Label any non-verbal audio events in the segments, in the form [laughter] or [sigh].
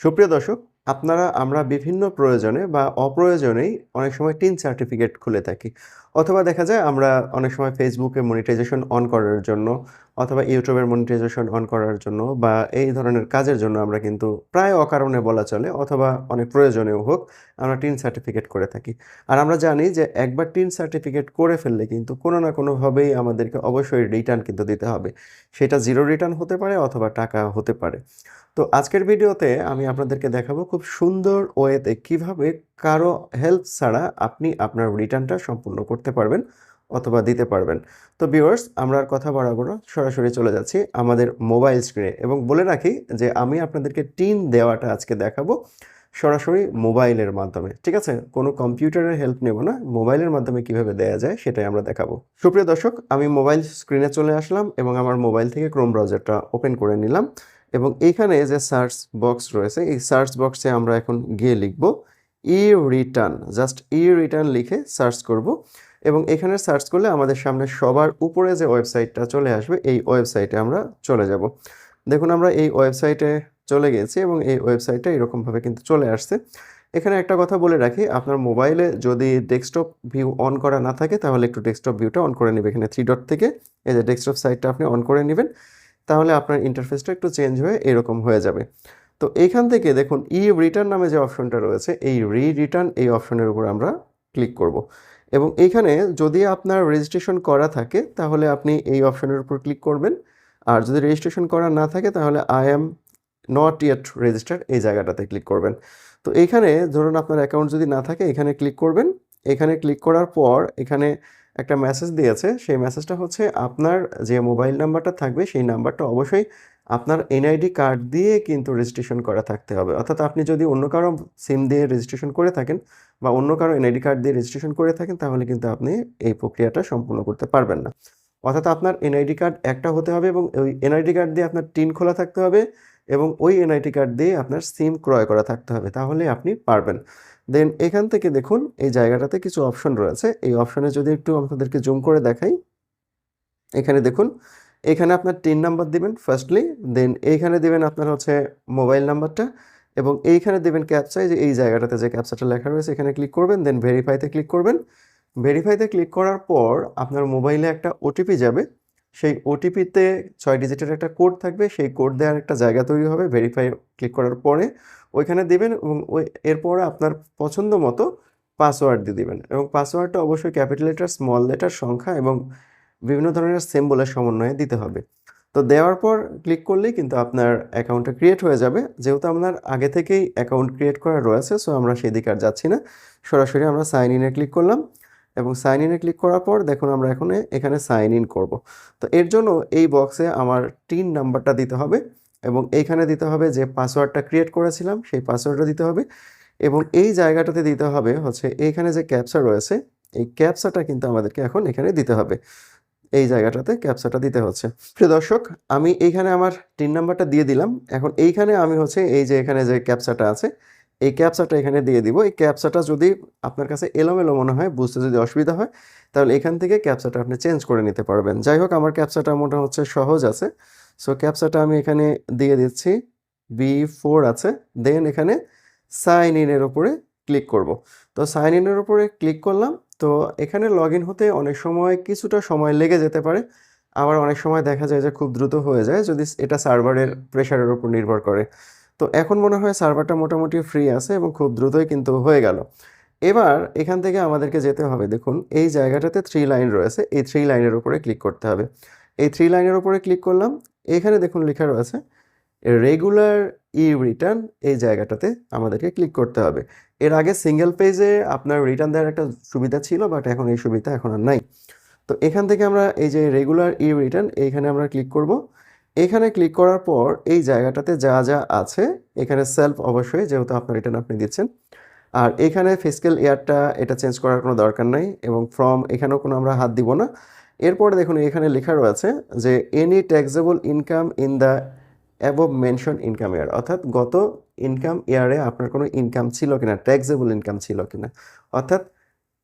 সুপ্রিয় দর্শক, আপনারা, আমরা বিভিন্ন প্রয়োজনে বা অপ্রয়োজনেই অনেক সময় টিন সার্টিফিকেট খুলে থাকি। অথবা দেখা যায়, আমরা অনেক সময় ফেসবুকে মনিটাইজেশন অন করার জন্য অথবা ইউটিউবের মনিটাইজেশন অন করার জন্য বা এই ধরনের কাজের জন্য আমরা কিন্তু প্রায় অকারণে বলা চলে অথবা অনেক প্রয়োজনেও হোক, আমরা টিন সার্টিফিকেট করে থাকি। আর আমরা জানি যে একবার টিন সার্টিফিকেট করে ফেললে কিন্তু কোনো না কোনোভাবেই আমাদেরকে অবশ্যই রিটার্ন কিন্তু দিতে হবে। সেটা জিরো রিটার্ন হতে পারে অথবা টাকা হতে পারে। তো আজকের ভিডিওতে আমি আপনাদেরকে দেখাবো খুব সুন্দর ওয়েতে কীভাবে কারও হেল্প ছাড়া আপনি আপনার রিটার্নটা সম্পূর্ণ করতে পারবেন। অথবা দিতে পারবেন। তো ভিউয়ার্স আমরা আর কথা বাড়াবো না, সরাসরি চলে যাচ্ছি আমাদের মোবাইল স্ক্রিনে এবং বলে রাখি যে আমি আপনাদেরকে টিন দেওয়াটা আজকে দেখাবো সরাসরি মোবাইলের মাধ্যমে। ঠিক আছে? কোনো কম্পিউটারের হেল্প নেব না। মোবাইলের মাধ্যমে কীভাবে দেওয়া যায় সেটাই আমরা দেখাবো। সুপ্রিয় দর্শক, আমি মোবাইল স্ক্রিনে চলে আসলাম এবং আমার মোবাইল থেকে ক্রোম ব্রাউজারটা ওপেন করে নিলাম। এবং এইখানে যে সার্চ বক্স রয়েছে, এই সার্চ বক্সে আমরা এখন গিয়ে লিখব e return just e return লিখে সার্চ করব। এবং এখানে সার্চ করলে আমাদের সামনে সবার উপরে যে ওয়েবসাইটটা চলে আসবে, এই ওয়েবসাইটে আমরা চলে যাব। দেখুন, আমরা এই ওয়েবসাইটে চলে গেছি এবং এই ওয়েবসাইটটা এরকমভাবে কিন্তু চলে আসছে। এখানে একটা কথা বলে রাখি, আপনার মোবাইলে যদি ডেস্কটপ ভিউ অন করা না থাকে, তাহলে একটু ডেস্কটপ ভিউটা অন করে নেবে। এখানে থ্রি ডট থেকে এই যে ডেস্কটপ সাইটটা আপনি অন করে নেবেন, তাহলে আপনার ইন্টারফেসটা একটু চেঞ্জ হয়ে এরকম হয়ে যাবে। তো এইখান থেকে দেখুন ই রিটার্ন নামে যে অপশনটা রয়েছে, এই রি রিটার্ন এই অপশনের উপর আমরা ক্লিক করব। এবং এইখানে যদি আপনার রেজিস্ট্রেশন করা থাকে, তাহলে আপনি এই অপশনের উপর ক্লিক করবেন। আর যদি রেজিস্ট্রেশন করা না থাকে, তাহলে I am not yet registered এই জায়গাটাতে ক্লিক করবেন। তো এইখানে ধরুন আপনার অ্যাকাউন্ট যদি না থাকে, এখানে ক্লিক করবেন। এখানে ক্লিক করার পর এখানে একটা মেসেজ দিয়েছে। সেই মেসেজটা হচ্ছে আপনার যে মোবাইল নাম্বারটা থাকবে, সেই নাম্বারটা অবশ্যই আপনার এনআইডি কার্ড দিয়ে কিন্তু রেজিস্ট্রেশন করা থাকতে হবে। অর্থাৎ আপনি যদি অন্য কারও সিম দিয়ে রেজিস্ট্রেশন করে থাকেন বা অন্য কারও এনআইডি কার্ড দিয়ে রেজিস্ট্রেশন করে থাকেন, তাহলে কিন্তু আপনি এই প্রক্রিয়াটা সম্পূর্ণ করতে পারবেন না। অর্থাৎ আপনার এনআইডি কার্ড একটা হতে হবে এবং ওই এনআইডি কার্ড দিয়ে আপনার টিন খোলা থাকতে হবে এবং ওই এনআইডি কার্ড দিয়ে আপনার সিম ক্রয় করা থাকতে হবে, তাহলে আপনি পারবেন। দেন এখান থেকে দেখুন, এই জায়গাটাতে কিছু অপশন রয়েছে। এই অপশনে যদি একটু আপনাদেরকে জুম করে দেখাই, এখানে দেখুন, এখানে আপনার টিন নাম্বার দিবেন ফার্স্টলি, দেন এইখানে দিবেন আপনার হচ্ছে মোবাইল নাম্বারটা। এবং এইখানে দেবেন ক্যাপচাই যে এই জায়গাটাতে যে ক্যাপচাটা লেখা রয়েছে, এখানে ক্লিক করবেন দেন ভেরিফাইতে ক্লিক করবেন। ভেরিফাইতে ক্লিক করার পর আপনার মোবাইলে একটা ওটিপি যাবে। সেই ওটিপিতে ছয় ডিজিটের একটা কোড থাকবে। সেই কোড দেওয়ার একটা জায়গা তৈরি হবে ভেরিফাই ক্লিক করার পরে। ওইখানে দেবেন এবং ওই এরপরে আপনার পছন্দ মতো পাসওয়ার্ড দিয়ে দিবেন। এবং পাসওয়ার্ডটা অবশ্যই ক্যাপিটাল লেটার স্মল লেটার সংখ্যা এবং বিভিন্ন ধরনের সিম্বলের সমন্বয়ে দিতে হবে। তো দেওয়ার পর ক্লিক করলেই কিন্তু আপনার অ্যাকাউন্টটা ক্রিয়েট হয়ে যাবে। যেহেতু আপনার আগে থেকেই অ্যাকাউন্ট ক্রিয়েট করা রয়েছে সো আমরা সেদিকে আর যাচ্ছি না। সরাসরি আমরা সাইন ইনে ক্লিক করলাম এবং সাইন ইনে ক্লিক করার পর দেখুন আমরা এখন এখানে সাইন ইন করব। তো এর জন্য এই বক্সে আমার টিন নাম্বারটা দিতে হবে এবং এইখানে দিতে হবে যে পাসওয়ার্ডটা ক্রিয়েট করেছিলাম, সেই পাসওয়ার্ডটা দিতে হবে এবং এই জায়গাটাতে দিতে হবে হচ্ছে এইখানে যে ক্যাপসা রয়েছে, এই ক্যাপসাটা কিন্তু আমাদেরকে এখন এখানে দিতে হবে। এই জায়গাটাতে ক্যাপসাটা দিতে হচ্ছে। প্রিয় দর্শক, আমি এইখানে আমার টিন নাম্বারটা দিয়ে দিলাম। এখন এইখানে আমি হচ্ছে এই যে এখানে যে ক্যাপসাটা আছে, এই ক্যাপসাটা এখানে দিয়ে দিব। এই ক্যাপসাটা যদি আপনার কাছে এলোমেলো মনে হয়, বুঝতে যদি অসুবিধা হয়, তাহলে এখান থেকে ক্যাপসাটা আপনি চেঞ্জ করে নিতে পারবেন। যাই হোক, আমার ক্যাপসাটা মোটা হচ্ছে সহজ আছে। সো ক্যাপসাটা আমি এখানে দিয়ে দিচ্ছি। বি ফোর আছে। দেন এখানে সাইন ইনের ওপরে ক্লিক করব। তো সাইন ইনের ওপরে ক্লিক করলাম। তো এখানে লগ ইন হতে অনেক সময় কিছুটা সময় লেগে যেতে পারে। আবার অনেক সময় দেখা যায় যে খুব দ্রুত হয়ে যায় যদি এটা সার্ভারের প্রেশারের উপর নির্ভর করে। তো এখন মনে হয় সার্ভারটা মোটামুটি ফ্রি আছে এবং খুব দ্রুতই কিন্তু হয়ে গেল। এবার এখান থেকে আমাদেরকে যেতে হবে। দেখুন, এই জায়গাটাতে থ্রি লাইন রয়েছে। এই থ্রি লাইনের উপরে ক্লিক করতে হবে। এই থ্রি লাইনের উপরে ক্লিক করলাম। এখানে দেখুন লেখা রয়েছে রেগুলার ই রিটার্ন এই জায়গাটাতে আমাদেরকে ক্লিক করতে হবে। এর আগে সিঙ্গেল পেজে আপনার রিটার্ন দেওয়ার একটা সুবিধা ছিল বাট এখন এই সুবিধা এখন আর নাই। তো এখান থেকে আমরা এই যে রেগুলার ই রিটার্ন এইখানে আমরা ক্লিক করব। এখানে ক্লিক করার পর এই জায়গাটাতে যা যা আছে, এখানে সেলফ অবশ্যই, যেহেতু আপনার রিটার্ন আপনি দিচ্ছেন। আর এখানে ফিজিক্যাল ইয়ারটা এটা চেঞ্জ করার কোনো দরকার নাই, এবং ফ্রম এখানেও কোনো আমরা হাত দিব না। এরপরে দেখুন, এখানে লেখা রয়েছে যে any taxable income in the above mention income year অর্থাৎ গত ইনকাম ইয়ারে আপনার কোনো ইনকাম ছিল কিনা ট্যাক্সেবল ইনকাম ছিল কিনা, অর্থাৎ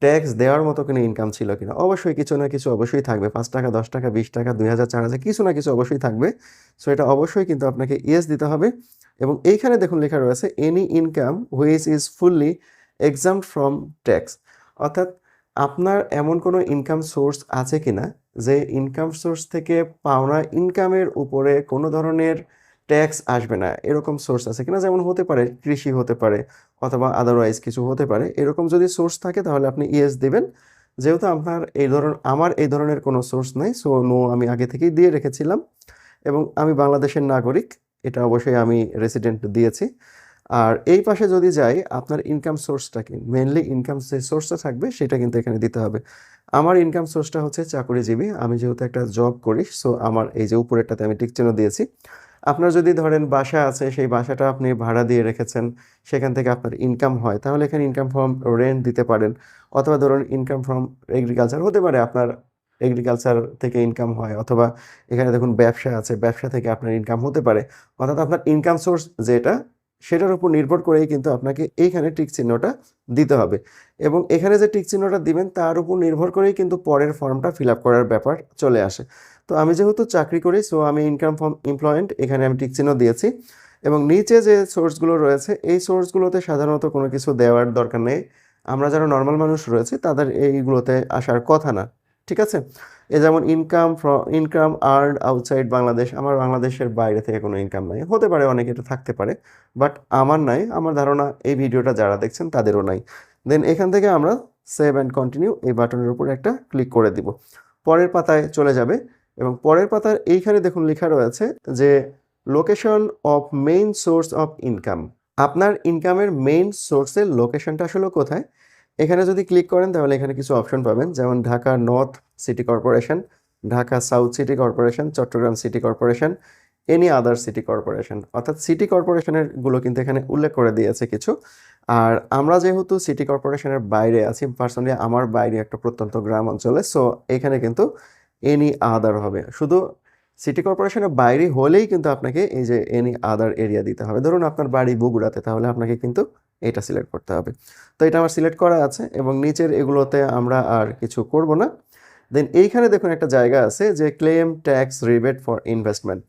ট্যাক্স দেওয়ার মতো কোনো ইনকাম ছিল কিনা, অবশ্যই কিছু না কিছু অবশ্যই থাকবে, পাঁচ টাকা, দশ টাকা, বিশ টাকা, দুই হাজার, চার হাজার, কিছু না কিছু অবশ্যই থাকবে সো এটা অবশ্যই কিন্তু আপনাকে ইয়েস দিতে হবে, এবং এইখানে দেখুন লেখা রয়েছে any income which is fully exempt from tax অর্থাৎ আপনার এমন কোনো ইনকাম সোর্স আছে কিনা, যে ইনকাম সোর্স থেকে পাওনা ইনকামের উপরে কোনো ধরনের ট্যাক্স আসবে না, এরকম সোর্স আছে কিনা? যেমন হতে পারে কৃষি হতে পারে অথবা আদারওয়াইজ কিছু হতে পারে, এরকম যদি সোর্স থাকে তাহলে আপনি ইয়েস দেবেন। যেহেতু আপনার এই ধরন, আমার এই ধরনের কোনো সোর্স নাই, সো নো আমি আগে থেকেই দিয়ে রেখেছিলাম এবং আমি বাংলাদেশের নাগরিক, এটা অবশ্যই আমি রেসিডেন্ট দিয়েছি। আর এই পাশে যদি যাই, আপনার ইনকাম সোর্সটা কি? মেনলি ইনকাম যে সোর্সটা থাকবে, সেটা কিন্তু এখানে দিতে হবে। আমার ইনকাম সোর্সটা হচ্ছে চাকরিজীবী, আমি যেহেতু একটা জব করি সো আমার এই যে উপরেরটাতে আমি টিক চিহ্ন দিয়েছি আপনার যদি ধরেন বাসা আছে, সেই বাসাটা আপনি ভাড়া দিয়ে রেখেছেন, সেখান থেকে আপনার ইনকাম হয়, তাহলে এখানে ইনকাম ফ্রম রেন্ট দিতে পারেন। অথবা ধরুন ইনকাম ফ্রম এগ্রিকালচার হতে পারে, আপনার এগ্রিকালচার থেকে ইনকাম হয়, অথবা এখানে দেখুন ব্যবসা আছে, ব্যবসা থেকে আপনার ইনকাম হতে পারে। অর্থাৎ আপনার ইনকাম সোর্স যেটা, সেটার উপর নির্ভর করেই কিন্তু আপনাকে এইখানে টিক চিহ্নটা দিতে হবে। এবং এখানে যে টিক চিহ্নটা দিবেন, তার উপর নির্ভর করেই কিন্তু পরের ফর্মটা ফিল আপ করার ব্যাপার চলে আসে। তো আমি যেহেতু চাকরি করি সো আমি ইনকাম ফ্রম এমপ্লয়েন্ট এখানে আমি টিক চিহ্ন দিয়েছি। এবং নিচে যে সোর্সগুলো রয়েছে, এই সোর্সগুলোতে সাধারণত কোনো কিছু দেওয়ার দরকার নেই। আমরা যারা নর্মাল মানুষ রয়েছে, তাদের এইগুলোতে আসার কথা না, ঠিক আছে? এ যেমন income from income earn outside Bangladesh আমার বাংলাদেশের বাইরে থেকে কোনো ইনকাম নাই। হতে পারে অনেকে, এটা থাকতে পারে বাট আমার নাই, আমার ধারণা এই ভিডিওটা যারা দেখছেন, তাদেরও নাই। দেন এখান থেকে আমরা সেভ অ্যান্ড কন্টিনিউ এই বাটনের উপর একটা ক্লিক করে দিব। পরের পাতায় চলে যাবে। এবং পরের পাতার এইখানে দেখুন লেখা রয়েছে যে location of main source of income আপনার ইনকামের মেইন সোর্সের লোকেশনটা আসলে কোথায়? এখানে যদি ক্লিক করেন তাহলে এখানে কিছু অপশন পাবেন, যেমন Dhaka north city corporation Dhaka south city corporation Chattogram city corporation any other city corporation অর্থাৎ সিটি কর্পোরেশনেরগুলো কিন্তু এখানে উল্লেখ করে দিয়েছে কিছু। আর আমরা যেহেতু সিটি কর্পোরেশনের বাইরে আছি পার্সোনালি আমার বাইরে একটা প্রত্যন্ত গ্রাম অঞ্চলে সো এখানে কিন্তু এনি আদার হবে। শুধু সিটি কর্পোরেশনের বাইরে হলেই কিন্তু আপনাকে এই যে এনি আদার এরিয়া দিতে হবে। ধরুন আপনার বাড়ি বগুড়াতে, তাহলে আপনাকে কিন্তু এটা সিলেক্ট করতে হবে। তো এটা আমার সিলেক্ট করা আছে এবং নিচের এগুলোতে আমরা আর কিছু করব না। দেন এইখানে দেখুন একটা জায়গা আছে যে claim tax rebate for investment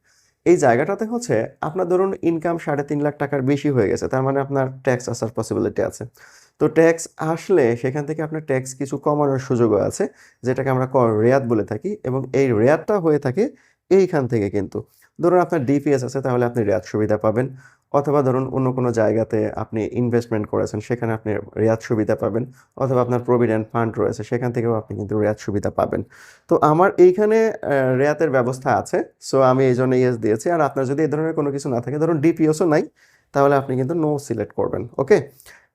এই জায়গাটাতে হচ্ছে আপনার ধরুন ইনকাম সাড়ে তিন লাখ টাকার বেশি হয়ে গেছে, তার মানে আপনার ট্যাক্স আসার পসিবিলিটি আছে। তো ট্যাক্স আসলে সেখান থেকে আপনার ট্যাক্স কিছু কমানোর সুযোগও আছে, যেটাকে আমরা কর রেয়াত বলে থাকি এবং এই রেয়াতটা হয়ে থাকে এইখান থেকে কিন্তু। ধরুন আপনার ডিপিএস আছে, তাহলে আপনি রেয়াত সুবিধা পাবেন। অথবা ধরুন অন্য কোনো জায়গাতে আপনি ইনভেস্টমেন্ট করেছেন, সেখানে আপনি রেয়াত সুবিধা পাবেন, অথবা আপনার প্রভিডেন্ট ফান্ড রয়েছে, সেখান থেকেও আপনি কিন্তু রেয়াত সুবিধা পাবেন। তো আমার এইখানে রেয়াতের ব্যবস্থা আছে সো আমি এই জন্য ইয়েস দিয়েছি। আর আপনার যদি এই ধরনের কোনো কিছু না থাকে, ধরুন ডিপিওসও নাই, তাহলে আপনি কিন্তু নো সিলেক্ট করবেন ওকে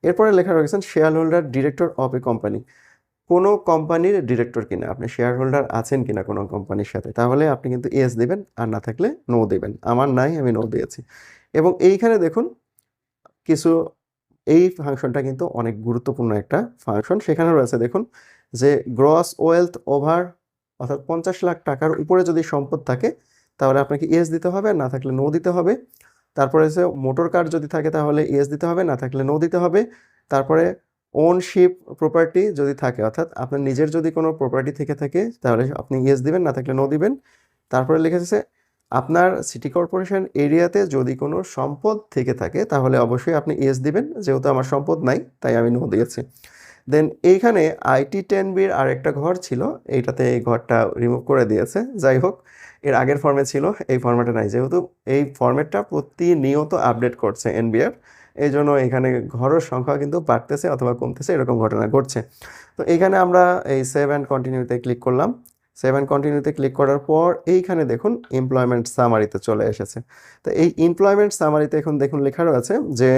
এরপরে লেখা রয়েছেন share holder director of a company কোনো কোম্পানির ডিরেক্টর কিনা, আপনি শেয়ার হোল্ডার আছেন কিনা কোনো কোম্পানির সাথে, তাহলে আপনি কিন্তু ইয়েস দেবেন, আর না থাকলে নো দেবেন। আমার নাই, আমি নো দিয়েছি। এবং এইখানে দেখুন, কিছু, এই ফাংশনটা কিন্তু অনেক গুরুত্বপূর্ণ একটা ফাংশন। সেখানে রয়েছে দেখুন, যে গ্রস ওয়েলথ ওভার অর্থাৎ পঞ্চাশ লাখ টাকার উপরে যদি সম্পদ থাকে, তাহলে আপনাকে ইয়েস দিতে হবে, না থাকলে নো দিতে হবে। তারপরে হচ্ছে মোটর কার যদি থাকে, তাহলে ইয়েস দিতে হবে, না থাকলে নো দিতে হবে। তারপরে ওনশিপ প্রপার্টি যদি থাকে, অর্থাৎ আপনার নিজের যদি কোনো প্রপার্টি থেকে থাকে, তাহলে আপনি ইয়েস দিবেন, না থাকলে নো দিবেন। তারপরে লিখেছে আপনার সিটি কর্পোরেশন এরিয়াতে যদি কোনো সম্পদ থেকে থাকে, তাহলে অবশ্যই আপনি ইয়েস দিবেন, যেহেতু আমার সম্পদ নাই, তাই আমি নো দিয়েছি। দেন এইখানে আইটি টেন বির আরেকটা ঘর ছিল, এইটাতে এই ঘরটা রিমুভ করে দিয়েছে। যাই হোক, এর আগের ফর্মে ছিল, এই ফর্মেটে নাই। যেহেতু এই ফর্মেটটা প্রতিনিয়ত আপডেট করছে এনবিআর এই জন্য এখানে ঘরের সংখ্যা কিন্তু বাড়তেছে অথবা কমতেছে, এরকম ঘটনা ঘটছে। তো এখানে আমরা এই সেভ অ্যান্ড কন্টিনিউতে ক্লিক করলাম। সেভ অ্যান্ড কন্টিনিউতে ক্লিক করার পর এইখানে দেখুন এমপ্লয়মেন্ট সামারিতে চলে এসেছে। তো এই এমপ্লয়মেন্ট সামারিতে এখন দেখুন লেখা রয়েছে যে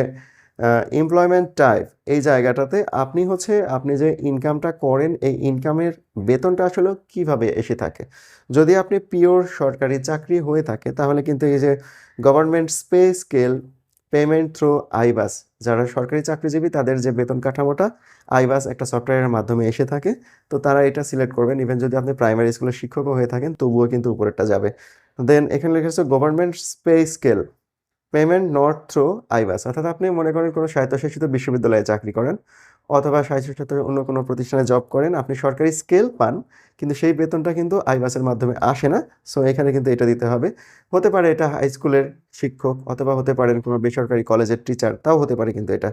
এমপ্লয়মেন্ট টাইপ এই জায়গাটাতে আপনি হচ্ছে, আপনি যে ইনকামটা করেন, এই ইনকামের বেতনটা আসলে কীভাবে এসে থাকে? যদি আপনি পিওর সরকারি চাকরি হয়ে থাকে, তাহলে কিন্তু এই যে government pay scale payment through iBAS যারা সরকারি চাকরিজীবী, তাদের যে বেতন কাঠামোটা আইবাস একটা সফটওয়্যারের মাধ্যমে এসে থাকে। তো তারা এটা সিলেক্ট করবেন। ইভেন যদি আপনি প্রাইমারি স্কুলের শিক্ষকও হয়ে থাকেন, তবুও কিন্তু উপরেরটা যাবে। দেন এখানে লেখা আছে government pay scale payment not through iBAS অর্থাৎ আপনি মনে করেন কোনো স্বায়ত্তশাসিত বিশ্ববিদ্যালয়ে চাকরি করেন। অথবা স্বায়ত্তশাসিত অন্য কোনো প্রতিষ্ঠানে জব করেন, আপনি সরকারি স্কেল পান, কিন্তু সেই বেতনটা কিন্তু আইবাসের মাধ্যমে আসে না। সো এখানে কিন্তু এটা দিতে হবে। হতে পারে এটা হাই স্কুলের শিক্ষক, অথবা হতে পারেন কোনো বেসরকারি কলেজের টিচার তাও হতে পারে কিন্তু এটা।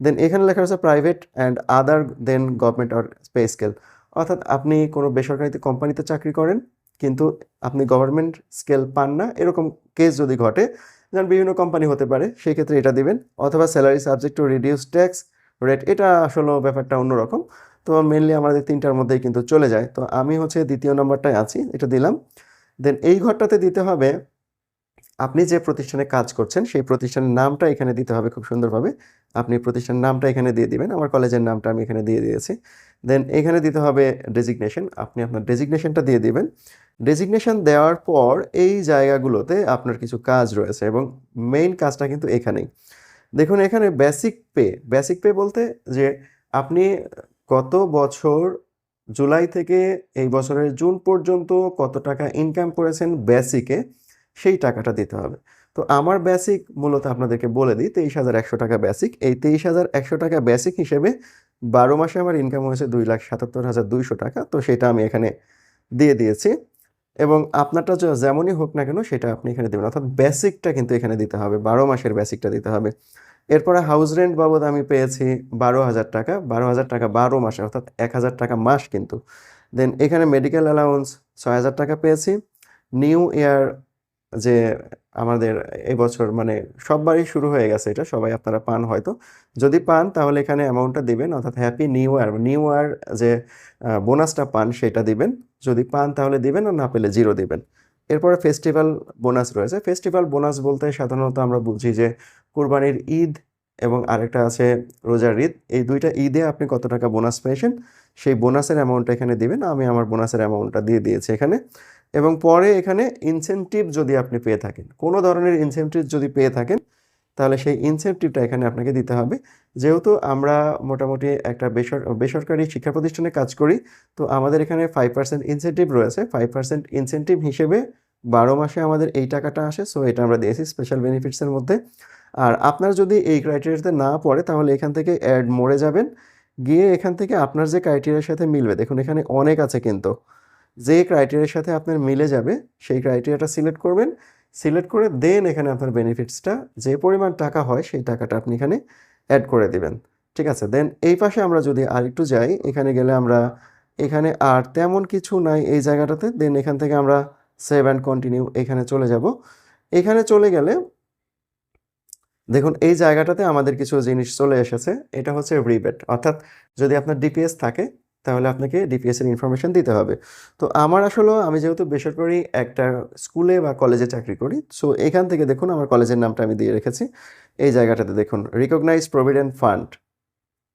দেন এখানে লেখা আছে private and other than government or pay scale অর্থাৎ আপনি কোনো বেসরকারি কোম্পানিতে চাকরি করেন, কিন্তু আপনি গভর্নমেন্ট স্কেল পান না, এরকম কেস যদি ঘটে, যেমন বিভিন্ন কোম্পানি হতে পারে সেই ক্ষেত্রে এটা দিবেন। অথবা salary subject to reduce tax rate এটা আসলে ব্যাপারটা অন্যরকম। তো মেনলি আমাদের তিনটার মধ্যেই কিন্তু চলে যায়। তো আমি হচ্ছে দ্বিতীয় নম্বরটায় আছি, এটা দিলাম। দেন এই ঘরটাতে দিতে হবে, আপনি যে প্রতিষ্ঠানে কাজ করছেন, সেই প্রতিষ্ঠানের নামটা এখানে দিতে হবে খুব সুন্দরভাবে। আপনি প্রতিষ্ঠানের নামটা এখানে দিয়ে দিবেন, আমার কলেজের নামটা আমি এখানে দিয়ে দিয়েছি। দেন এখানে দিতে হবে ডেজিগনেশন আপনি আপনার ডেজিগনেশনটা দিয়ে দিবেন। ডেজিগনেশন দেওয়ার পর এই জায়গাগুলোতে আপনার কিছু কাজ রয়েছে এবং মেইন কাজটা কিন্তু এখানেই। দেখুন, এখানে বেসিক পে বেসিক পে বলতে যে আপনি গত বছর জুলাই থেকে এই বছরের জুন পর্যন্ত কত টাকা ইনকাম করেছেন বেসিকে সেই টাকাটা দিতে হবে। তো আমার বেসিক মূলত আপনাদেরকে বলে দিই, তেইশ হাজার একশো টাকা বেসিক এই তেইশ হাজার একশো টাকা বেসিক হিসেবে বারো মাসে আমার ইনকাম হয়েছে দুই লাখ সাতাত্তর হাজার দুইশো টাকা। তো সেটা আমি এখানে দিয়ে দিয়েছি। এবং আপনারটা যেমনই হোক না কেন সেটা আপনি এখানে দেবেন। অর্থাৎ বেসিকটা কিন্তু এখানে দিতে হবে। বারো মাসের বেসিকটা দিতে হবে। এরপরে হাউস রেন্ট বাবদ আমি পেয়েছি বারো হাজার টাকা। বারো হাজার টাকা বারো মাসে, অর্থাৎ এক হাজার টাকা মাস কিন্তু। দেন এখানে মেডিকেল অ্যালাউন্স ছয় হাজার টাকা পেয়েছি। নিউ ইয়ার যে আমাদের এবছর মানে সববারই শুরু হয়ে গেছে এটা, সবাই আপনারা পান হয়তো। যদি পান তাহলে এখানে অ্যামাউন্টটা দিবেন, অর্থাৎ happy new year new year যে বোনাসটা পান সেটা দিবেন। যদি পান তাহলে দিবেন আর না পেলে জিরো দিবেন। এরপরে ফেস্টিভ্যাল বোনাস রয়েছে। ফেস্টিভ্যাল বোনাস বলতে সাধারণত আমরা বুঝি যে কুরবানির ঈদ এবং আরেকটা আছে রোজার ঈদ। এই দুইটা ঈদে আপনি কত টাকা বোনাস পেয়েছেন? সেই বোনাসের অ্যামাউন্টটা এখানে দিবেন। আমি আমার বোনাসের অ্যামাউন্টটা দিয়ে দিয়েছি এখানে। এবং পরে এখানে ইনসেনটিভ যদি আপনি পেয়ে থাকেন, কোনো ধরনের ইনসেনটিভ যদি পেয়ে থাকেন তাহলে সেই ইনসেনটিভটা এখানে আপনাকে দিতে হবে। যেহেতু আমরা মোটামুটি একটা বেসর, বেসরকারি শিক্ষা প্রতিষ্ঠানে কাজ করি, তো আমাদের এখানে ফাইভ পার্সেন্ট ইনসেনটিভ রয়েছে। ফাইভ পার্সেন্ট ইনসেনটিভ হিসেবে বারো মাসে আমাদের এই টাকাটা আসে সো এটা আমরা দিয়েছি স্পেশাল বেনিফিটসের মধ্যে। আর আপনার যদি এই ক্রাইটেরিয়াতে না পড়ে, তাহলে এখান থেকে অ্যাড মরে যাবেন। গিয়ে এখান থেকে আপনার যে ক্রাইটেরিয়ার সাথে মিলবে, দেখুন এখানে অনেক আছে কিন্তু। যে ক্রাইটেরিয়ার সাথে আপনার মিলে যাবে, সেই ক্রাইটেরিয়াটা সিলেক্ট করবেন। সিলেক্ট করে দেন এখানে আপনার বেনিফিটসটা। যে পরিমাণ টাকা হয় সেই টাকাটা আপনি এখানে অ্যাড করে দিবেন। ঠিক আছে? দেন এই পাশে আমরা যদি আরেকটু যাই, এখানে গেলে আমরা এখানে আর তেমন কিছু নাই এই জায়গাটাতে। দেন এখান থেকে আমরা সেভ অ্যান্ড কন্টিনিউ এখানে চলে যাব। এখানে চলে গেলে দেখুন, এই জায়গাটাতে আমাদের কিছু জিনিস চলে এসেছে। এটা হচ্ছে রিবেট অর্থাৎ যদি আপনার ডিপিএস থাকে তাহলে আপনাকে ডিপিএস এর ইনফরমেশন দিতে হবে। তো আমার আসলে, আমি যেহেতু বেসরকারি একটা স্কুলে বা কলেজে চাকরি করি সো এখান থেকে দেখুন আমার কলেজের নামটা আমি দিয়ে রেখেছি। এই জায়গাটাতে দেখুন রিকগনাইজ প্রভিডেন্ট ফান্ড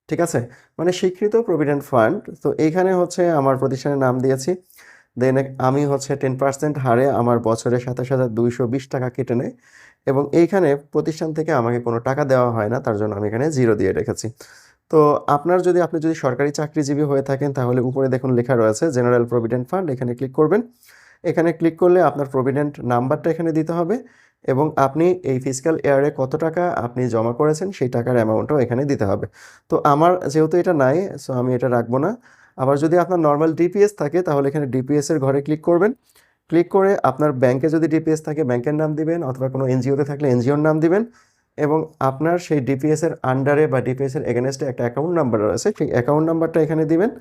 ঠিক আছে? মানে স্বীকৃত প্রভিডেন্ট ফান্ড তো এইখানে হচ্ছে আমার প্রতিষ্ঠানের নাম দিয়েছি। দেন আমি হচ্ছে টেন পার্সেন্ট হারে আমার বছরে সাতাশ হাজার দুইশো বিশ টাকা কেটে নেয় এবং এইখানে প্রতিষ্ঠান থেকে আমাকে কোনো টাকা দেওয়া হয় না, তার জন্য আমি এখানে জিরো দিয়ে রেখেছি। তো আপনার যদি, আপনি যদি সরকারি চাকরিজীবী হয়ে থাকেন, তাহলে উপরে দেখুন লেখা রয়েছে জেনারেল প্রভিডেন্ট ফান্ড এখানে ক্লিক করবেন। এখানে ক্লিক করলে আপনার প্রভিডেন্ট নাম্বারটা এখানে দিতে হবে এবং আপনি এই ফিজিক্যাল ইয়ারে কত টাকা আপনি জমা করেছেন, সেই টাকার অ্যামাউন্টও এখানে দিতে হবে। তো আমার যেহেতু এটা নাই সো আমি এটা রাখব না। আবার যদি আপনার নর্মাল ডিপিএস থাকে, তাহলে এখানে ডিপিএস এর ঘরে ক্লিক করবেন। ক্লিক করে আপনার ব্যাংকে যদি ডিপিএস থাকে ব্যাংকের নাম দিবেন, অথবা কোনো এনজিওতে থাকলে এনজিওর নাম দিবেন। এবং আপনার সেই ডিপিএস এর আন্ডারে বা ডিপিএস এর এগেনস্টে একটা অ্যাকাউন্ট নাম্বার রয়েছে, সেই অ্যাকাউন্ট নাম্বারটা এখানে দিবেন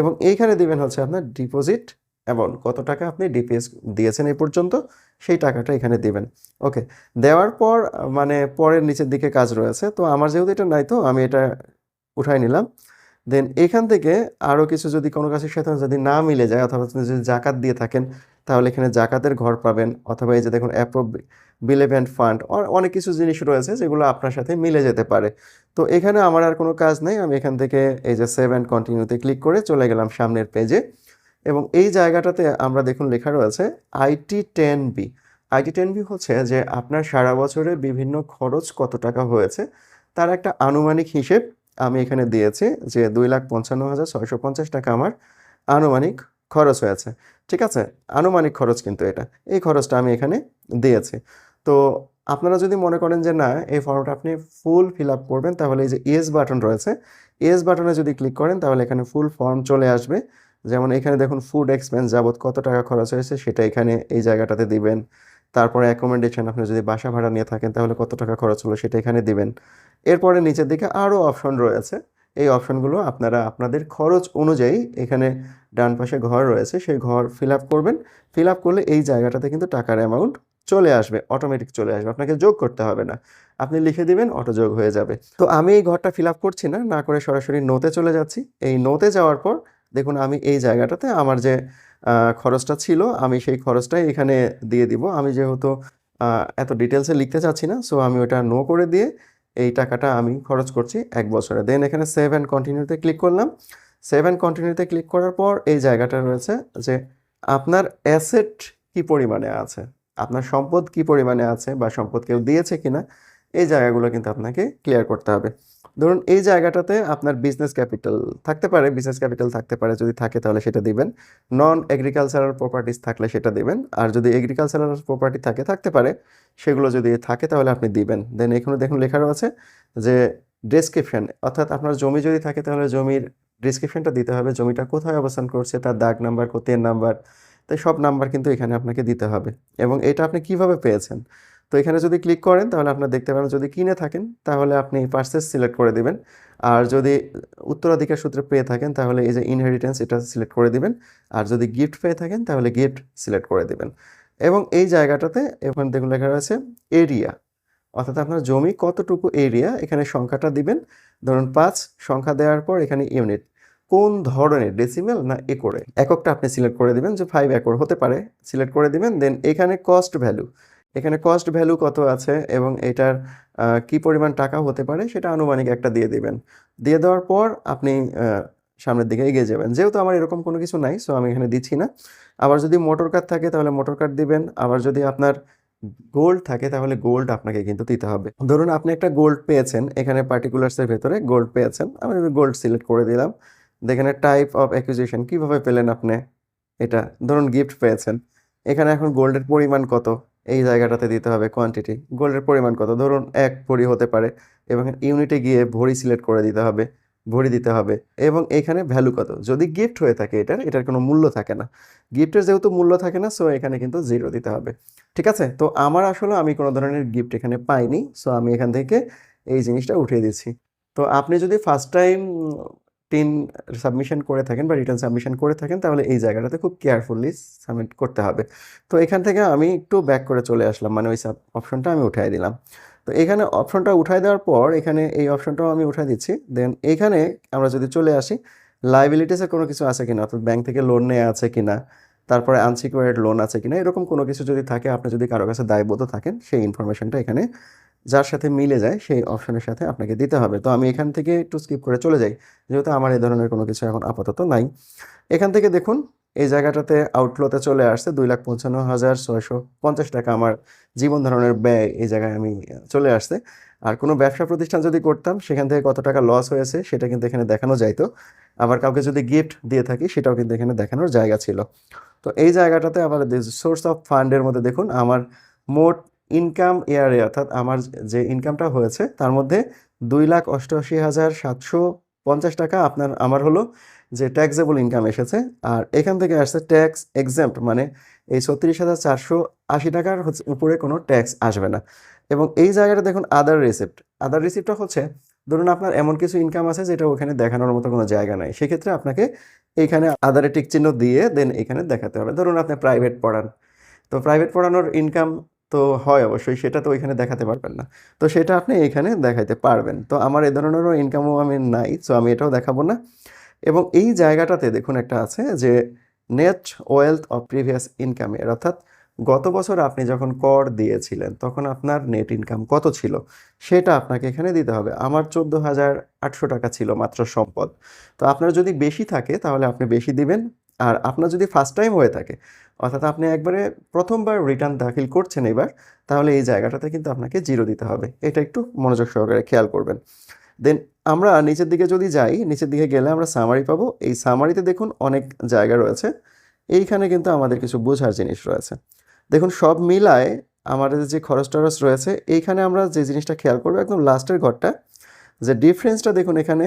এবং এইখানে দিবেন হচ্ছে আপনার ডিপোজিট অ্যামাউন্ট কত টাকা আপনি ডিপিএস দিয়েছেন এই পর্যন্ত, সেই টাকাটা এখানে দিবেন। ওকে দেওয়ার পর মানে পরের নিচের দিকে কাজ রয়েছে, তো আমার যেহেতু এটা নাই তো আমি এটা উঠাই নিলাম। দেন এখান থেকে আরও কিছু যদি কোনো কাজের সাথে যদি না মিলে যায়, অথবা যদি জাকাত দিয়ে থাকেন তাহলে এখানে জাকাতের ঘর পাবেন অথবা এই যে দেখুন অ্যাপ্রো বিলেভেন্ট ফান্ড অনেক কিছু জিনিস রয়েছে যেগুলো আপনার সাথে মিলে যেতে পারে। তো এখানে আমার আর কোনো কাজ নেই, আমি এখান থেকে এই যে সেভ অ্যান্ড কন্টিনিউতে ক্লিক করে চলে গেলাম সামনের পেজে এবং এই জায়গাটাতে আমরা দেখুন লেখা রয়েছে IT ten B IT ten B হচ্ছে যে আপনার সারা বছরে বিভিন্ন খরচ কত টাকা হয়েছে, তার একটা আনুমানিক হিসেব আমি এখানে দিয়েছি যে দুই লাখ পঞ্চান্ন হাজার ছয়শো পঞ্চাশ টাকা আমার আনুমানিক খরচ হয়েছে ঠিক আছে? আনুমানিক খরচ কিন্তু এটা। এই খরচটা আমি এখানে দিয়েছি। তো আপনারা যদি মনে করেন যে, না, এই ফর্মটা আপনি ফুল ফিল আপ করবেন, তাহলে এই যে ইয়েস বাটন রয়েছে ইয়েস বাটনে যদি ক্লিক করেন, তাহলে এখানে ফুল ফর্ম চলে আসবে। যেমন এখানে দেখুন ফুড এক্সপেন্স যাবত কত টাকা খরচ হয়েছে, সেটা এখানে এই জায়গাটাতে দিবেন। তারপরে অ্যাকোমোডেশন আপনি যদি বাসা ভাড়া নিয়ে থাকেন, তাহলে কত টাকা খরচ হলো, সেটা এখানে দিবেন। এরপরে নিচের দিকে আরও অপশন রয়েছে। এই অপশনগুলো আপনারা আপনাদের খরচ অনুযায়ী এখানে ডান পাশে ঘর রয়েছে, সেই ঘর ফিল করবেন। ফিল করলে এই জায়গাটাতে কিন্তু টাকার অ্যামাউন্ট চলে আসবে, অটোমেটিক চলে আসবে, আপনাকে যোগ করতে হবে না। আপনি লিখে দিবেন অটো যোগ হয়ে যাবে। তো আমি এই ঘরটা ফিল করছি না না করে সরাসরি নোতে চলে যাচ্ছি। এই নোতে যাওয়ার পর দেখুন আমি এই জায়গাটাতে আমার যে খরচটা ছিল, আমি সেই খরচটাই এখানে দিয়ে দিব। আমি যেহেতু এত ডিটেলসে লিখতে চাচ্ছি না, সো আমি ওটা নো করে দিয়ে এই টাকাটা আমি খরচ করছি এক বছরে। দেন এখানে সেভ অ্যান্ড কন্টিনিউতে ক্লিক করলাম। সেভ অ্যান্ড কন্টিনিউতে ক্লিক করার পর এই জায়গাটা রয়েছে যে আপনার অ্যাসেট কি পরিমাণে আছে? আপনার সম্পদ কি পরিমাণে আছে বা সম্পদ কেউ দিয়েছে কিনা? এই জায়গাগুলো কিন্তু আপনাকে ক্লিয়ার করতে হবে। ধরুন এই জায়গাটাতে আপনার বিজনেস ক্যাপিটাল থাকতে পারে বিজনেস ক্যাপিটাল থাকতে পারে, যদি থাকে তাহলে সেটা দিবেন। নন এগ্রিকালচারাল প্রপার্টিস থাকলে সেটা দিবেন। আর যদি এগ্রিকালচারাল প্রপার্টি থাকে, থাকতে পারে, সেগুলো যদি থাকে তাহলে আপনি দিবেন। দেন এখানে দেখুন লেখা আছে যে ডেসক্রিপশন অর্থাৎ আপনার জমি যদি থাকে তাহলে জমির ডিসক্রিপশনটা দিতে হবে। জমিটা কোথায় অবস্থান করছে, তার দাগ নাম্বার কোতের নাম্বার তাই সব নাম্বার কিন্তু এখানে আপনাকে দিতে হবে। এবং এটা আপনি কীভাবে পেয়েছেন? তো এখানে যদি ক্লিক করেন, তাহলে আপনার দেখতে পারেন যদি কিনে থাকেন, তাহলে আপনি পার্সেস সিলেক্ট করে দিবেন। আর যদি উত্তরাধিকার সূত্রে পেয়ে থাকেন, তাহলে এই যে ইনহেরিটেন্স এটা সিলেক্ট করে দিবেন। আর যদি গিফট পেয়ে থাকেন, তাহলে গিফট সিলেক্ট করে দিবেন। এবং এই জায়গাটাতে এখন দেখুন লেখা রয়েছে এরিয়া অর্থাৎ আপনার জমি কতটুকু এরিয়া এখানে সংখ্যাটা দিবেন। ধরুন পাঁচ, সংখ্যা দেওয়ার পর এখানে ইউনিট কোন ধরনের ডেসিমেল না একরে? এককটা আপনি সিলেক্ট করে দিবেন যে ফাইভ একর হতে পারে। সিলেক্ট করে দিবেন দেন এখানে কস্ট ভ্যালু এখানে কস্ট ভ্যালু কত আছে এবং এটার কি পরিমাণ টাকা হতে পারে সেটা আনুমানিক একটা দিয়ে দিবেন। দিয়ে দেওয়ার পর আপনি সামনের দিকে এগিয়ে যাবেন। যেহেতু আমার এরকম কোনো কিছু নাই সো আমি এখানে দিচ্ছি না। আবার যদি মোটর কার্ড থাকে তাহলে মোটর কার দিবেন। আবার যদি আপনার গোল্ড থাকে তাহলে গোল্ড আপনাকে কিন্তু দিতে হবে। ধরুন আপনি একটা গোল্ড পেয়েছেন, এখানে পার্টিকুলার্সের ভেতরে গোল্ড পেয়েছেন। আমি গোল্ড সিলেক্ট করে দিলাম এখানে টাইপ অফ অ্যাকুইজিশন কীভাবে পেলেন আপনি? এটা, ধরুন গিফট পেয়েছেন। এখানে এখন গোল্ডের পরিমাণ কত? এই জায়গাটাতে দিতে হবে কোয়ান্টিটি গোল্ডের পরিমাণ কত? ধরুন এক ভরি হতে পারে। এবং ইউনিটে গিয়ে ভরি সিলেক্ট করে দিতে হবে, ভরি দিতে হবে। এবং এখানে ভ্যালু কত? যদি গিফট হয়ে থাকে এটার এটার কোনো মূল্য থাকে না। গিফটের যেহেতু মূল্য থাকে না সো এখানে কিন্তু জিরো দিতে হবে। ঠিক আছে? তো আমার আসলে আমি কোনো ধরনের গিফট এখানে পাইনি সো আমি এখান থেকে এই জিনিসটা উঠিয়ে দিচ্ছি। তো আপনি যদি ফার্স্ট টাইম টিন সাবমিশন করে থাকেন বা রিটার্ন সাবমিশন করে থাকেন, তাহলে এই জায়গাটাতে খুব কেয়ারফুলি সাবমিট করতে হবে। তো এখান থেকে আমি একটু ব্যাক করে চলে আসলাম মানে ওই সাব অপশনটা আমি উঠাই দিলাম। তো এখানে অপশনটা উঠাই দেওয়ার পর, এখানে এই অপশনটাও আমি উঠাই দিচ্ছি। দেন এখানে আমরা যদি চলে আসি লাইবিলিটিসের কোনো কিছু আছে কিনা? অর্থাৎ ব্যাংক থেকে লোন নেওয়া আছে কিনা? তারপরে আনসিকিউর্ড লোন আছে কিনা? এরকম কোনো কিছু যদি থাকে, আপনি যদি কারও কাছে দায়বদ্ধ থাকেন, সেই ইনফরমেশনটা এখানে যার সাথে মিলে যায়, সেই অপশনের সাথে আপনাকে দিতে হবে। তো আমি এখান থেকে একটু স্কিপ করে চলে যাই, যেহেতু আমার এই ধরনের কোনো কিছু এখন আপাতত নাই। এখান থেকে দেখুন, এই জায়গাটাতে আউটফ্লোতে চলে আসছে দুই লাখ পঞ্চান্ন হাজার ছয়শো পঞ্চাশ টাকা আমার জীবন ধারণের ব্যয় এই জায়গায় আমি চলে আসছে। আর কোনো ব্যবসা প্রতিষ্ঠান যদি করতাম, সেখান থেকে কত টাকা লস হয়েছে, সেটা কিন্তু এখানে দেখানো যাইতো। আবার কাউকে যদি গিফট দিয়ে থাকি, সেটাও কিন্তু এখানে দেখানোর জায়গা ছিল। তো এই জায়গাটাতে আবার সোর্স অফ ফান্ডের মধ্যে দেখুন, আমার মোট ইনকাম ইয়ারে, অর্থাৎ আমার যে ইনকামটা হয়েছে, তার মধ্যে দুই লাখ অষ্টআশি হাজার সাতশো পঞ্চাশ টাকা আপনার, আমার হলো যে ট্যাক্সেবল ইনকাম এসেছে। আর এখান থেকে আসছে ট্যাক্স এক্সাম্পট মানে এই ছত্রিশ হাজার চারশো আশি টাকার হচ্ছে উপরে কোনো ট্যাক্স আসবে না। এবং এই জায়গাটা দেখুন আদার রিসিপ্ট আদার রিসিপ্টটা হচ্ছে, ধরুন আপনার এমন কিছু ইনকাম আছে যেটা ওখানে দেখানোর মতো কোনো জায়গা নাই। সেক্ষেত্রে আপনাকে এইখানে আদারে টিক চিহ্ন দিয়ে দেন এখানে দেখাতে হবে। ধরুন আপনি প্রাইভেট পড়ান। তো প্রাইভেট পড়ানোর ইনকাম তো হয় অবশ্যই, সেটা তো ওইখানে দেখাতে পারবেন না। তো সেটা আপনি এখানে দেখাইতে পারবেন। তো আমার এই ধরনেরও ইনকামও আমি নাই সো আমি এটাও দেখাবো না। এবং এই জায়গাটাতে দেখুন একটা আছে যে নেট ওয়েলথ অফ প্রিভিয়াস ইনকামের অর্থাৎ গত বছর আপনি যখন কর দিয়েছিলেন, তখন আপনার নেট ইনকাম কত ছিল? সেটা আপনাকে এখানে দিতে হবে। আমার চোদ্দ হাজার আটশো টাকা ছিল মাত্র সম্পদ। তো আপনার যদি বেশি থাকে, তাহলে আপনি বেশি দিবেন। আর আপনার যদি ফার্স্ট টাইম হয়ে থাকে অর্থাৎ আপনি একবারে প্রথমবার রিটার্ন দাখিল করছেন এবার, তাহলে এই জায়গাটাতে কিন্তু আপনাকে জিরো দিতে হবে। এটা একটু মনোযোগ সহকারে খেয়াল করবেন। দেন আমরা নিচের দিকে যদি যাই, নিচের দিকে গেলে আমরা সামারি পাবো। এই সামারিতে দেখুন অনেক জায়গা রয়েছে। এইখানে কিন্তু আমাদের কিছু বোঝার জিনিস রয়েছে। দেখুন, সব মিলায় আমাদের যে খরচ টরচ রয়েছে, এইখানে আমরা যে জিনিসটা খেয়াল করব, একদম লাস্টের ঘরটা। যে ডিফারেন্সটা দেখুন এখানে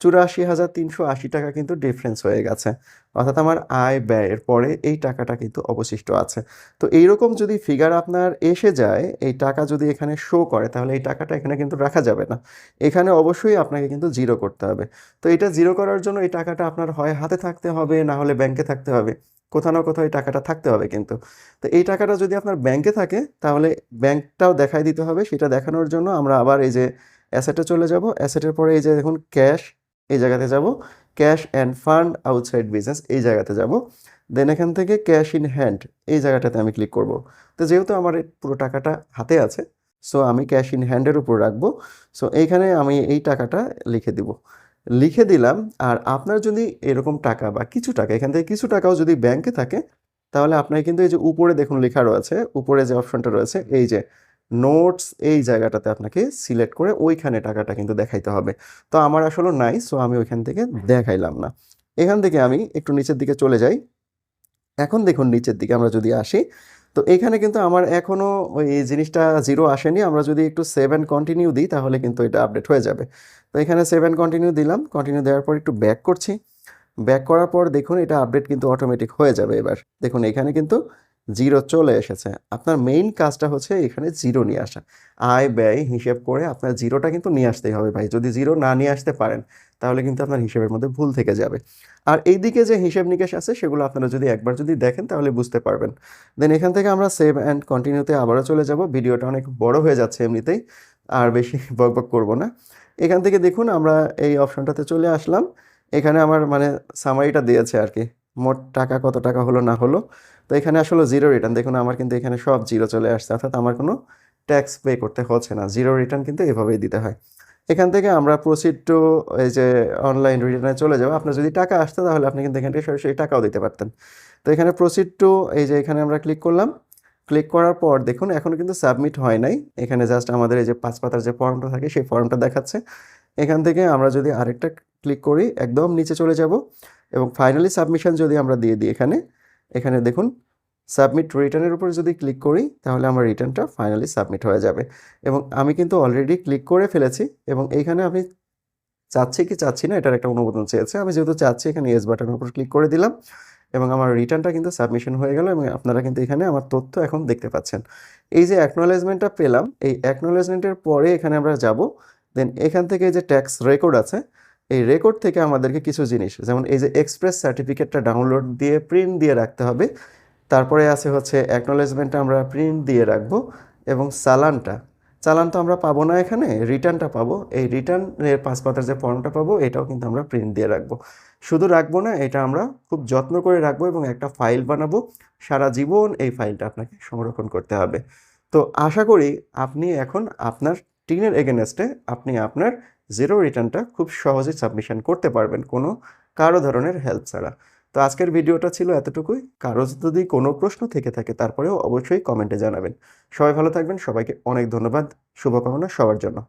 চুরাশি হাজার তিনশো আশি টাকা কিন্তু ডিফারেন্স হয়ে গেছে। অর্থাৎ আমার আয় ব্যয়ের পরে এই টাকাটা কিন্তু অবশিষ্ট আছে। তো এইরকম যদি ফিগার আপনার এসে যায়, এই টাকা যদি এখানে শো করে, তাহলে এই টাকাটা এখানে কিন্তু রাখা যাবে না। এখানে অবশ্যই আপনাকে কিন্তু জিরো করতে হবে। তো এটা জিরো করার জন্য এই টাকাটা আপনার হয় হাতে থাকতে হবে, না হলে ব্যাংকে থাকতে হবে। কোথাও না কোথাও এই টাকাটা থাকতে হবে কিন্তু। তো এই টাকাটা যদি আপনার ব্যাংকে থাকে, তাহলে ব্যাংকটাও দেখাই দিতে হবে। সেটা দেখানোর জন্য আমরা আবার এই যে অ্যাসেটে চলে যাব। অ্যাসেটের পরে এই যে দেখুন ক্যাশ এই জায়গাতে যাব। Cash and fund outside business এই জায়গাতে যাব। দেন এখান থেকে ক্যাশ ইন হ্যান্ড এই জায়গাটাতে আমি ক্লিক করব। তো যেহেতু আমার পুরো টাকাটা হাতে আছে সো আমি ক্যাশ ইন হ্যান্ডের উপর রাখব। সো এইখানে আমি এই টাকাটা লিখে দিব। লিখে দিলাম, আর আপনার যদি এরকম টাকা বা কিছু টাকা, এখান থেকে কিছু টাকাও যদি ব্যাংকে থাকে, তাহলে আপনার কিন্তু এই যে উপরে দেখুন লেখা রয়েছে, উপরে যে অপশনটা রয়েছে, এই যে নোটস এই জায়গাটাতে আপনাকে সিলেক্ট করে ওইখানে টাকাটা কিন্তু দেখাইতে হবে। তো আমার আসলে নাই সো আমি ওইখান থেকে দেখাইলাম না। এখান থেকে আমি একটু নিচের দিকে চলে যাই। এখন দেখুন নিচের দিকে আমরা যদি আসি, তো এখানে কিন্তু আমার এখনও ওই জিনিসটা জিরো আসেনি। আমরা যদি একটু সেভেন কন্টিনিউ দিই, তাহলে কিন্তু এটা আপডেট হয়ে যাবে। তো এখানে সেভেন কন্টিনিউ দিলাম। কন্টিনিউ দেওয়ার পর একটু ব্যাক করছি। ব্যাক করার পর দেখুন এটা আপডেট কিন্তু অটোমেটিক হয়ে যাবে এবার। দেখুন এখানে কিন্তু জিরো চলে এসেছে। আপনার মেইন কাজটা হচ্ছে এখানে জিরো নিয়ে আসা। আয়, ব্যয় হিসেব করে আপনার জিরোটা কিন্তু নিয়ে আসতেই হবে ভাই। যদি জিরো না নিয়ে আসতে পারেন, তাহলে কিন্তু আপনার হিসেবের মধ্যে ভুল থেকে যাবে। আর এইদিকে যে হিসেব নিকেশ আছে, সেগুলো আপনারা যদি একবার যদি দেখেন, তাহলে বুঝতে পারবেন। দেন এখান থেকে আমরা সেভ অ্যান্ড কন্টিনিউতে আবারও চলে যাব। ভিডিওটা অনেক বড় হয়ে যাচ্ছে এমনিতেই, আর বেশি [laughs] বক বক করব না। এখান থেকে দেখুন, আমরা এই অপশনটাতে চলে আসলাম। এখানে আমার মানে সামারিটা দিয়েছে আর কি। মোট টাকা কত টাকা হলো না হলো। তো এখানে আসলে জিরো রিটার্ন দেখুন, আমার কিন্তু এখানে সব জিরো চলে আসছে, অর্থাৎ আমার কোনো ট্যাক্স পে করতে হচ্ছে না। জিরো রিটার্ন কিন্তু এভাবেই দিতে হয়। এখান থেকে আমরা প্রসিড টু এই যে অনলাইন রিটার্নে চলে যাব। আপনার যদি টাকা আসতো, তাহলে আপনি কিন্তু এখান থেকে সরাসরি টাকাও দিতে পারতেন। তো এখানে প্রসিড টু এই যে এখানে আমরা ক্লিক করলাম। ক্লিক করার পর দেখুন এখনও কিন্তু সাবমিট হয় নাই। এখানে জাস্ট আমাদের এই যে পাঁচ পাতার যে ফর্মটা থাকে, সেই ফর্মটা দেখাচ্ছে। এখান থেকে আমরা যদি আরেকটা ক্লিক করি, একদম নিচে চলে যাব এবং ফাইনালি সাবমিশন যদি আমরা দিয়ে দিই এখানে এখানে দেখুন সাবমিট রিটার্নের উপর যদি ক্লিক করি, তাহলে আমার রিটার্নটা ফাইনালি সাবমিট হয়ে যাবে। এবং আমি কিন্তু অলরেডি ক্লিক করে ফেলেছি এবং এইখানে আমি চাচ্ছি কি চাচ্ছি না, এটার একটা অনুমোদন চেয়েছে। আমি যেহেতু চাচ্ছি, এখানে ইয়েস বাটনের উপর ক্লিক করে দিলাম এবং আমার রিটার্নটা কিন্তু সাবমিশন হয়ে গেল এবং আপনারা কিন্তু এখানে আমার তথ্য এখন দেখতে পাচ্ছেন। এই যে অ্যাকনোলেজমেন্টটা পেলাম, এই অ্যাকনোলেজমেন্টের পরে এখানে আমরা যাব দেন এখান থেকে যে ট্যাক্স রেকর্ড আছে এই রেকর্ড থেকে আমাদেরকে কিছু জিনিস, যেমন এই যে এক্সপ্রেস সার্টিফিকেটটা ডাউনলোড দিয়ে প্রিন্ট দিয়ে রাখতে হবে, তারপরে আছে হচ্ছে অ্যাকনোলেজমেন্টটা আমরা প্রিন্ট দিয়ে রাখব এবং চালানটা। চালান তো আমরা পাবো না এখানে রিটার্নটা পাবো, এই রিটার্নের পাঁচ পাতার যে ফর্মটা পাবো, এটাও কিন্তু আমরা প্রিন্ট দিয়ে রাখব। শুধু রাখব না, এটা আমরা খুব যত্ন করে রাখব এবং একটা ফাইল বানাবো, সারা জীবন এই ফাইলটা আপনাকে সংরক্ষণ করতে হবে। তো আশা করি আপনি এখন আপনার টিনের এগেনস্টে আপনি আপনার জিরো রিটার্নটা খুব সহজে সাবমিশন করতে পারবেন কোনো কারও ধরনের হেল্প ছাড়া। তো আজকের ভিডিওটা ছিল এতটুকুই। কারও যদি কোনো প্রশ্ন থেকে থাকে, তারপরেও অবশ্যই কমেন্টে জানাবেন। সবাই ভালো থাকবেন। সবাইকে অনেক ধন্যবাদ। শুভকামনা সবার জন্য।